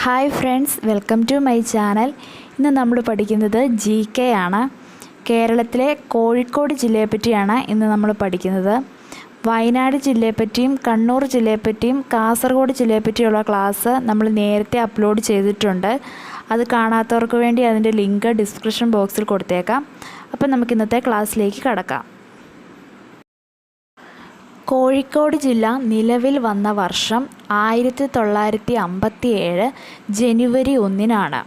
Hi friends welcome to my channel ഇന്ന് നമ്മൾ പഠിക്കുന്നത് ജി കെ ആണ്. കേരളത്തിലെ കോഴിക്കോട് ജില്ലയെപ്പറ്റിയാണ് ഇന്ന് നമ്മൾ പഠിക്കുന്നത്. വയനാട് ജില്ലയെപ്പറ്റിയും കണ്ണൂർ ജില്ലയെപ്പറ്റിയും കാസർഗോഡ് ജില്ലയെപ്പറ്റിയുള്ള ക്ലാസ് നമ്മൾ നേരത്തെ അപ്ലോഡ് ചെയ്തിട്ടുണ്ട്. അത് കാണാത്തവർക്ക് വേണ്ടി അതിന്റെ ലിങ്ക് ഡിസ്ക്രിപ്ഷൻ ബോക്സിൽ കൊടുത്തേക്കാം. അപ്പം നമുക്ക് ഇന്നത്തെ ക്ലാസ്സിലേക്ക് കടക്കാം. കോഴിക്കോട് ജില്ല നിലവിൽ വന്ന വർഷം ആയിരത്തി തൊള്ളായിരത്തി അമ്പത്തി ഏഴ് ജനുവരി ഒന്നിനാണ്.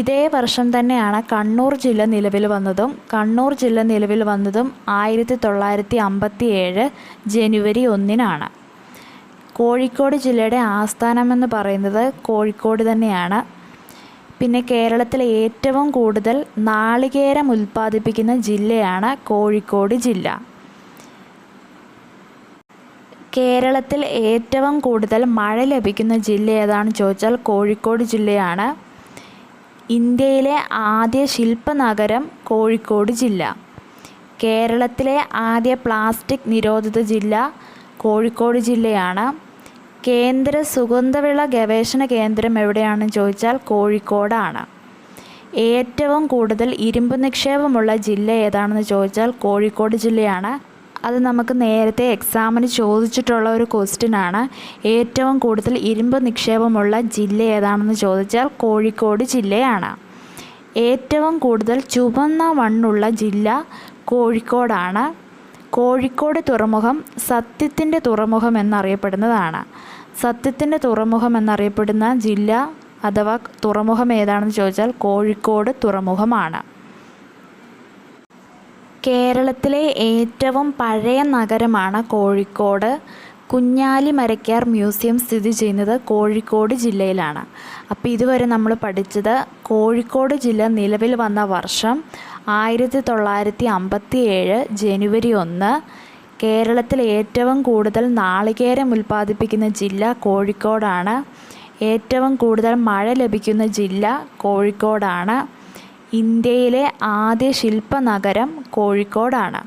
ഇതേ വർഷം തന്നെയാണ് കണ്ണൂർ ജില്ല നിലവിൽ വന്നതും. കണ്ണൂർ ജില്ല നിലവിൽ വന്നതും ആയിരത്തി തൊള്ളായിരത്തി അമ്പത്തി ഏഴ് ജനുവരി ഒന്നിനാണ്. കോഴിക്കോട് ജില്ലയുടെ ആസ്ഥാനമെന്ന് പറയുന്നത് കോഴിക്കോട് തന്നെയാണ്. പിന്നെ കേരളത്തിലെ ഏറ്റവും കൂടുതൽ നാളികേരം ഉൽപ്പാദിപ്പിക്കുന്ന ജില്ലയാണ് കോഴിക്കോട് ജില്ല. കേരളത്തിൽ ഏറ്റവും കൂടുതൽ മഴ ലഭിക്കുന്ന ജില്ല ഏതാണെന്ന് ചോദിച്ചാൽ കോഴിക്കോട് ജില്ലയാണ്. ഇന്ത്യയിലെ ആദ്യ ശില്പനഗരം കോഴിക്കോട് ജില്ല. കേരളത്തിലെ ആദ്യ പ്ലാസ്റ്റിക് നിരോധിത ജില്ല കോഴിക്കോട് ജില്ലയാണ്. കേന്ദ്ര സുഗന്ധവിള ഗവേഷണ കേന്ദ്രം എവിടെയാണെന്ന് ചോദിച്ചാൽ കോഴിക്കോടാണ്. ഏറ്റവും കൂടുതൽ ഇരുമ്പ് നിക്ഷേപമുള്ള ജില്ല ഏതാണെന്ന് ചോദിച്ചാൽ കോഴിക്കോട് ജില്ലയാണ്. അത് നമുക്ക് നേരത്തെ എക്സാമിന് ചോദിച്ചിട്ടുള്ള ഒരു ക്വസ്റ്റ്യൻ ആണ്. ഏറ്റവും കൂടുതൽ ഇരുമ്പ് നിക്ഷേപമുള്ള ജില്ല ഏതാണെന്ന് ചോദിച്ചാൽ കോഴിക്കോട് ജില്ലയാണ്. ഏറ്റവും കൂടുതൽ ചുവന്ന മണ്ണുള്ള ജില്ല കോഴിക്കോടാണ്. കോഴിക്കോട് തുറമുഖം സത്യത്തിന്റെ തുറമുഖം എന്നറിയപ്പെടുന്നതാണ്. സത്യത്തിന്റെ തുറമുഖം എന്നറിയപ്പെടുന്ന ജില്ല അഥവാ തുറമുഖം ഏതാണെന്ന് ചോദിച്ചാൽ കോഴിക്കോട് തുറമുഖമാണ്. കേരളത്തിലെ ഏറ്റവും പഴയ നഗരമാണ് കോഴിക്കോട്. കുഞ്ഞാലി കുഞ്ഞാലിമരക്കാർ മ്യൂസിയം സ്ഥിതി ചെയ്യുന്നത് കോഴിക്കോട് ജില്ലയിലാണ്. അപ്പോൾ ഇതുവരെ നമ്മൾ പഠിച്ചത് കോഴിക്കോട് ജില്ല നിലവിൽ വന്ന വർഷം ആയിരത്തി തൊള്ളായിരത്തി അമ്പത്തി ഏഴ് ജനുവരി ഒന്ന്. കേരളത്തിൽ ഏറ്റവും കൂടുതൽ നാളികേരം ഉൽപ്പാദിപ്പിക്കുന്ന ജില്ല കോഴിക്കോടാണ്. ഏറ്റവും കൂടുതൽ മഴ ലഭിക്കുന്ന ജില്ല കോഴിക്കോടാണ്. ഇന്ത്യയിലെ ആദ്യ ശില്പനഗരം കോഴിക്കോടാണ്.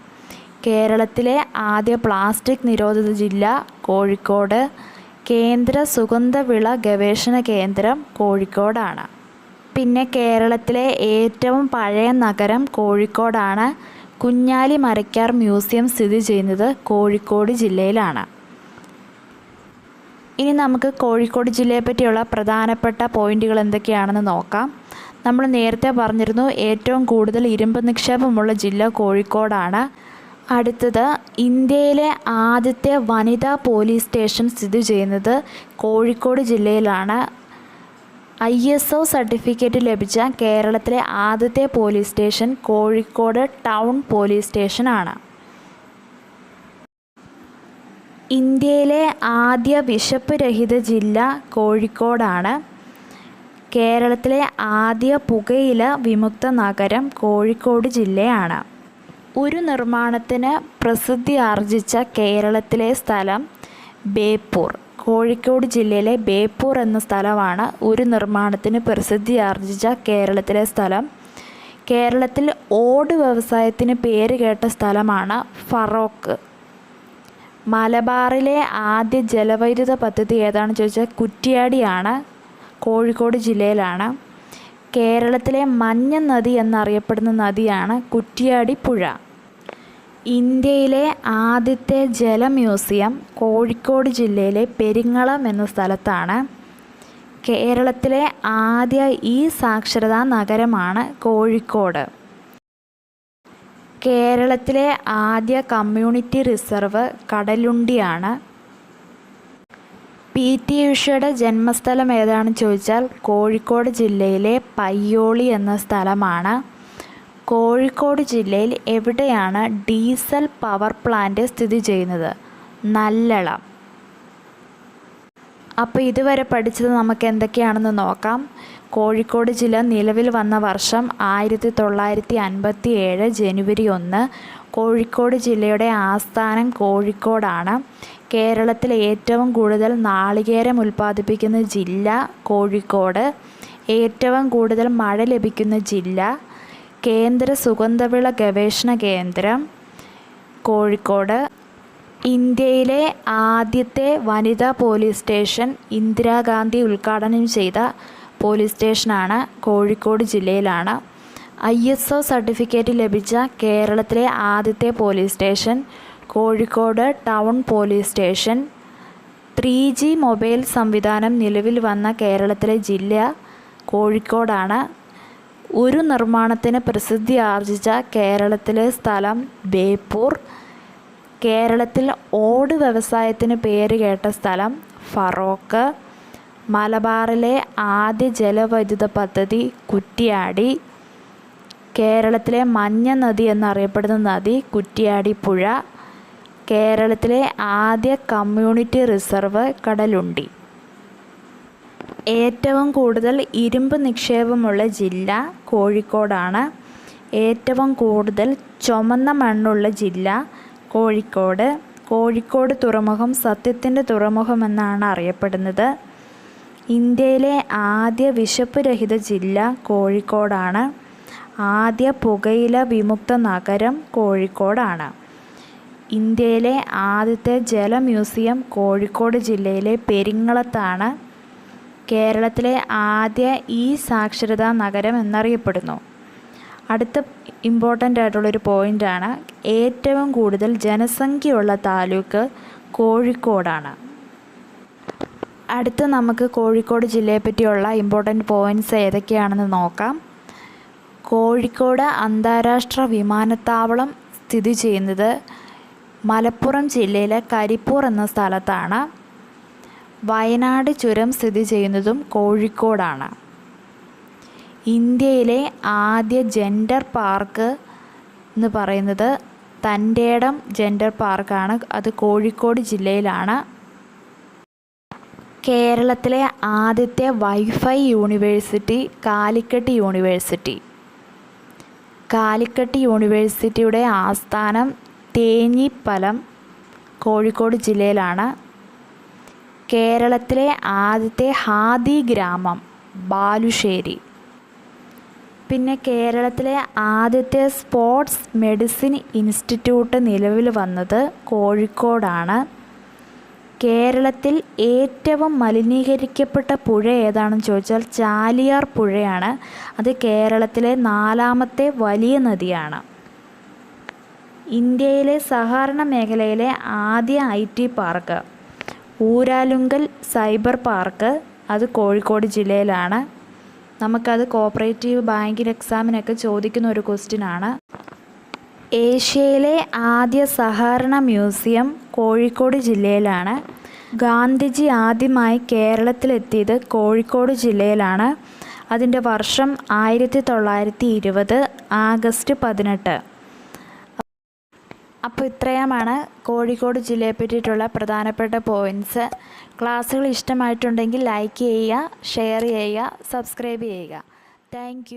കേരളത്തിലെ ആദ്യ പ്ലാസ്റ്റിക് നിരോധിത ജില്ല കോഴിക്കോട്. കേന്ദ്ര സുഗന്ധവിള ഗവേഷണ കേന്ദ്രം കോഴിക്കോടാണ്. പിന്നെ കേരളത്തിലെ ഏറ്റവും പഴയ നഗരം കോഴിക്കോടാണ്. കുഞ്ഞാലി മരക്കാർ മ്യൂസിയം സ്ഥിതി ചെയ്യുന്നത് കോഴിക്കോട് ജില്ലയിലാണ്. ഇനി നമുക്ക് കോഴിക്കോട് ജില്ലയെ പറ്റിയുള്ള പ്രധാനപ്പെട്ട പോയിന്റുകൾ എന്തൊക്കെയാണെന്ന് നോക്കാം. നമ്മൾ നേരത്തെ പറഞ്ഞിരുന്നു ഏറ്റവും കൂടുതൽ ഇരുമ്പ് നിക്ഷേപമുള്ള ജില്ല കോഴിക്കോടാണ്. അടുത്തത് ഇന്ത്യയിലെ ആദ്യത്തെ വനിതാ പോലീസ് സ്റ്റേഷൻ സ്ഥിതി ചെയ്യുന്നത് കോഴിക്കോട് ജില്ലയിലാണ്. ഐ എസ് ഒ സർട്ടിഫിക്കറ്റ് ലഭിച്ച കേരളത്തിലെ ആദ്യത്തെ police station Kozhikode town police സ്റ്റേഷനാണ്. ഇന്ത്യയിലെ ആദ്യ വിശപ്പ് രഹിത ജില്ല കോഴിക്കോടാണ്. കേരളത്തിലെ ആദ്യ പുകയില വിമുക്ത നഗരം കോഴിക്കോട് ജില്ലയാണ്. ഒരു നിർമ്മാണത്തിന് പ്രസിദ്ധി ആർജിച്ച കേരളത്തിലെ സ്ഥലം ബേപ്പൂർ. കോഴിക്കോട് ജില്ലയിലെ ബേപ്പൂർ എന്ന സ്ഥലമാണ് ഒരു നിർമ്മാണത്തിന് പ്രസിദ്ധി ആർജിച്ച കേരളത്തിലെ സ്ഥലം. കേരളത്തിൽ ഓട് വ്യവസായത്തിന് പേര് കേട്ട സ്ഥലമാണ് ഫറോക്ക്. മലബാറിലെ ആദ്യ ജലവൈദ്യുത പദ്ധതി ഏതാണെന്ന് ചോദിച്ചാൽ കുറ്റിയാടിയാണ്. കോഴിക്കോട് ജില്ലയിലാണ്. കേരളത്തിലെ മഞ്ഞ നദി എന്നറിയപ്പെടുന്ന നദിയാണ് കുറ്റിയാടി പുഴ. ഇന്ത്യയിലെ ആദ്യത്തെ ജല മ്യൂസിയം കോഴിക്കോട് ജില്ലയിലെ പെരിങ്ങളം എന്ന സ്ഥലത്താണ്. കേരളത്തിലെ ആദ്യ ഈ സാക്ഷരതാ നഗരമാണ് കോഴിക്കോട്. കേരളത്തിലെ ആദ്യ കമ്മ്യൂണിറ്റി റിസർവ് കടലുണ്ടിയാണ്. പി ടി ഉഷയുടെ ജന്മസ്ഥലം ഏതാണെന്ന് ചോദിച്ചാൽ കോഴിക്കോട് ജില്ലയിലെ പയ്യോളി എന്ന സ്ഥലമാണ്. കോഴിക്കോട് ജില്ലയിൽ എവിടെയാണ് ഡീസൽ പവർ പ്ലാന്റ് സ്ഥിതി ചെയ്യുന്നത്? നല്ലളം. അപ്പോൾ ഇതുവരെ പഠിച്ചത് നമുക്ക് എന്തൊക്കെയാണെന്ന് നോക്കാം. കോഴിക്കോട് ജില്ല നിലവിൽ വന്ന വർഷം ആയിരത്തി തൊള്ളായിരത്തി അൻപത്തി ഏഴ് ജനുവരി ഒന്ന്. കോഴിക്കോട് ജില്ലയുടെ ആസ്ഥാനം കോഴിക്കോടാണ്. കേരളത്തിൽ ഏറ്റവും കൂടുതൽ നാളികേരം ഉൽപ്പാദിപ്പിക്കുന്ന ജില്ല കോഴിക്കോട്. ഏറ്റവും കൂടുതൽ മഴ ലഭിക്കുന്ന ജില്ല കേന്ദ്ര സുഗന്ധവിള ഗവേഷണ കേന്ദ്രം കോഴിക്കോട്. ഇന്ത്യയിലെ ആദ്യത്തെ വനിതാ പോലീസ് സ്റ്റേഷൻ ഇന്ദിരാഗാന്ധി ഉദ്ഘാടനം ചെയ്ത പോലീസ് സ്റ്റേഷനാണ് കോഴിക്കോട് ജില്ലയിലാണ്. ഐ എസ് ഒ സർട്ടിഫിക്കറ്റ് ലഭിച്ച കേരളത്തിലെ ആദ്യത്തെ police station Kozhikode town police station. Three G mobile സംവിധാനം നിലവിൽ വന്ന കേരളത്തിലെ ജില്ല കോഴിക്കോടാണ്. ഒരു നിർമ്മാണത്തിന് പ്രസിദ്ധി ആർജിച്ച കേരളത്തിലെ സ്ഥലം ബേപ്പൂർ. കേരളത്തിൽ ഓട് വ്യവസായത്തിന് പേരുകേട്ട സ്ഥലം ഫറോക്ക്. മലബാറിലെ ആദ്യ ജലവൈദ്യുത പദ്ധതി കുറ്റിയാടി. കേരളത്തിലെ മഞ്ഞ നദി എന്നറിയപ്പെടുന്ന നദി കുറ്റിയാടി പുഴ. കേരളത്തിലെ ആദ്യ കമ്മ്യൂണിറ്റി റിസർവ് കടലുണ്ടി. ഏറ്റവും കൂടുതൽ ഇരുമ്പ് നിക്ഷേപമുള്ള ജില്ല കോഴിക്കോടാണ്. ഏറ്റവും കൂടുതൽ ചുമന്ന മണ്ണുള്ള ജില്ല കോഴിക്കോട്. കോഴിക്കോട് തുറമുഖം സത്യത്തിന്റെ തുറമുഖം എന്നാണ് അറിയപ്പെടുന്നത്. ഇന്ത്യയിലെ ആദ്യ വിശപ്പ് രഹിത ജില്ല കോഴിക്കോടാണ്. ആദ്യ പുകയില വിമുക്ത നഗരം കോഴിക്കോടാണ്. ഇന്ത്യയിലെ ആദ്യത്തെ ജല മ്യൂസിയം കോഴിക്കോട് ജില്ലയിലെ പെരിങ്ങളത്താണ്. കേരളത്തിലെ ആദ്യ ഇ സാക്ഷരതാ നഗരം എന്നറിയപ്പെടുന്നു. അടുത്ത ഇമ്പോർട്ടന്റ് ആയിട്ടുള്ളൊരു പോയിന്റാണ് ഏറ്റവും കൂടുതൽ ജനസംഖ്യയുള്ള താലൂക്ക് കോഴിക്കോടാണ്. അടുത്ത് നമുക്ക് കോഴിക്കോട് ജില്ലയെ പറ്റിയുള്ള ഇമ്പോർട്ടന്റ് പോയിന്റ്സ് ഏതൊക്കെയാണെന്ന് നോക്കാം. കോഴിക്കോട് അന്താരാഷ്ട്ര വിമാനത്താവളം സ്ഥിതി ചെയ്യുന്നത് മലപ്പുറം ജില്ലയിലെ കരിപ്പൂർ എന്ന സ്ഥലത്താണ് വയനാട് ചുരം സ്ഥിതി ചെയ്യുന്നതും കോഴിക്കോടാണ്. ഇന്ത്യയിലെ ആദ്യ ജെൻഡർ പാർക്ക് എന്ന് പറയുന്നത് തന്റെടം ജെൻഡർ പാർക്കാണ്. അത് കോഴിക്കോട് ജില്ലയിലാണ്. കേരളത്തിലെ ആദ്യത്തെ wifi university Calicut university. Calicut യൂണിവേഴ്സിറ്റിയുടെ ആസ്ഥാനം തേഞ്ഞിപ്പലം കോഴിക്കോട് ജില്ലയിലാണ്. കേരളത്തിലെ ആദ്യത്തെ ഹാദി ഗ്രാമം ബാലുശ്ശേരി. പിന്നെ കേരളത്തിലെ ആദ്യത്തെ സ്പോർട്സ് മെഡിസിൻ ഇൻസ്റ്റിറ്റ്യൂട്ട് നിലവിൽ വന്നത് കോഴിക്കോടാണ്. കേരളത്തിൽ ഏറ്റവും മലിനീകരിക്കപ്പെട്ട പുഴ ഏതാണെന്ന് ചോദിച്ചാൽ ചാലിയാർ പുഴയാണ്. അത് കേരളത്തിലെ നാലാമത്തെ വലിയ നദിയാണ്. ഇന്ത്യയിലെ സഹകരണ മേഖലയിലെ ആദ്യ I T park. Uralungal cyber park. അത് കോഴിക്കോട് ജില്ലയിലാണ്. നമുക്കത് കോപ്പറേറ്റീവ് ബാങ്കിങ് എക്സാമിനൊക്കെ ചോദിക്കുന്ന ഒരു ക്വസ്റ്റ്യൻ ആണ്. ഏഷ്യയിലെ ആദ്യ സഹകരണ മ്യൂസിയം കോഴിക്കോട് ജില്ലയിലാണ്. ഗാന്ധിജി ആദ്യമായി കേരളത്തിലെത്തിയത് കോഴിക്കോട് ജില്ലയിലാണ്. അതിന്റെ വർഷം ആയിരത്തി തൊള്ളായിരത്തി ഇരുപത് ആഗസ്റ്റ് പതിനെട്ട്. അപ്പോൾ ഇത്രയുമാണ് കോഴിക്കോട് ജില്ലയെ പറ്റിയിട്ടുള്ള പ്രധാനപ്പെട്ട പോയിന്റ്സ് ക്ലാസ്സുകൾ ഇഷ്ടമായിട്ടുണ്ടെങ്കിൽ ലൈക്ക് ചെയ്യുക ഷെയർ ചെയ്യുക സബ്സ്ക്രൈബ് ചെയ്യുക. താങ്ക്